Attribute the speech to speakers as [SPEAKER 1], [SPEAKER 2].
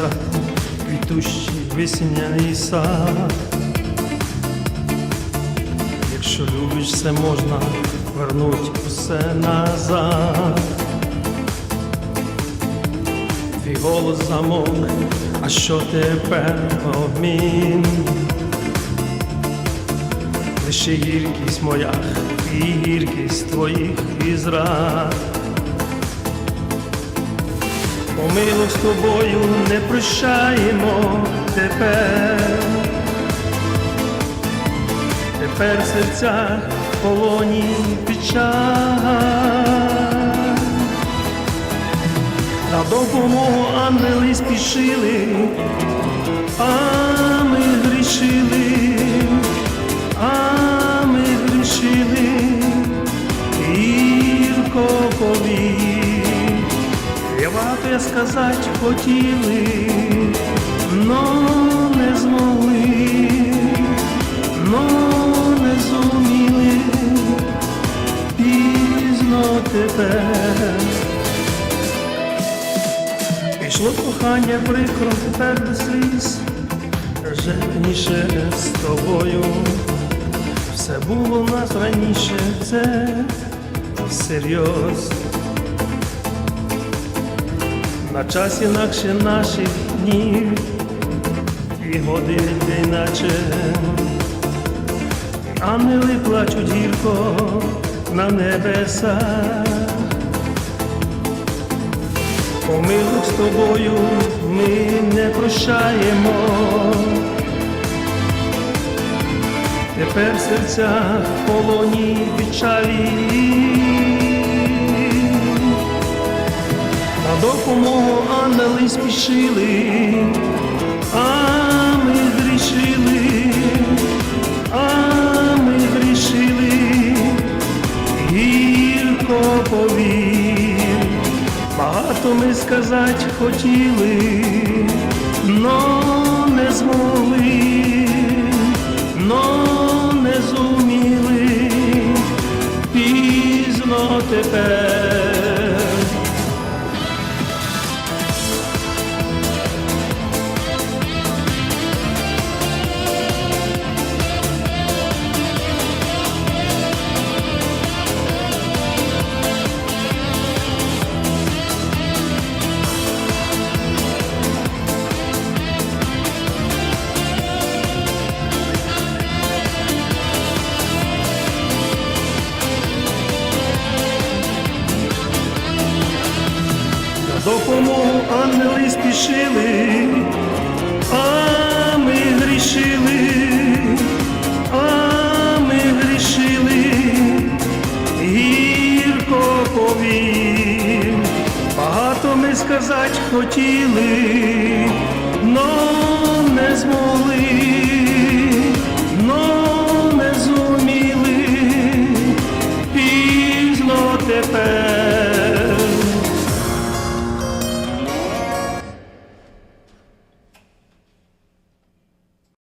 [SPEAKER 1] стратим квітущий весняний сад. Якщо любиш, все можна вернуть усе назад. Твій голос замовк, а що тепер обмін? Лише гіркість моя і гіркість твоїх ізрад. Помилок з тобою не прощаємо тепер. Тепер в серцях полоні печаль. На допомогу ангели спішили, Сказать хотіли, но не змогли, но не зуміли, пізно тепер. Пішло кохання прикро тепер до сліз, жадніше з тобою. Все було в нас раніше, це всерйоз. На час інакше наших днів, і години іначе. Ангели плачуть гірко на небесах. Помилок з тобою ми не прощаємо. Тепер в серцях в полоні печалі. Спішили, а ми грішили, а ми грішили, гірко повір. Багато ми сказать хотіли, но не змогли, но не зуміли, пізно тепер. допомогу ангели спішили, а ми грішили, а ми грішили, гірко повім, багато ми сказати хотіли, но не змогли.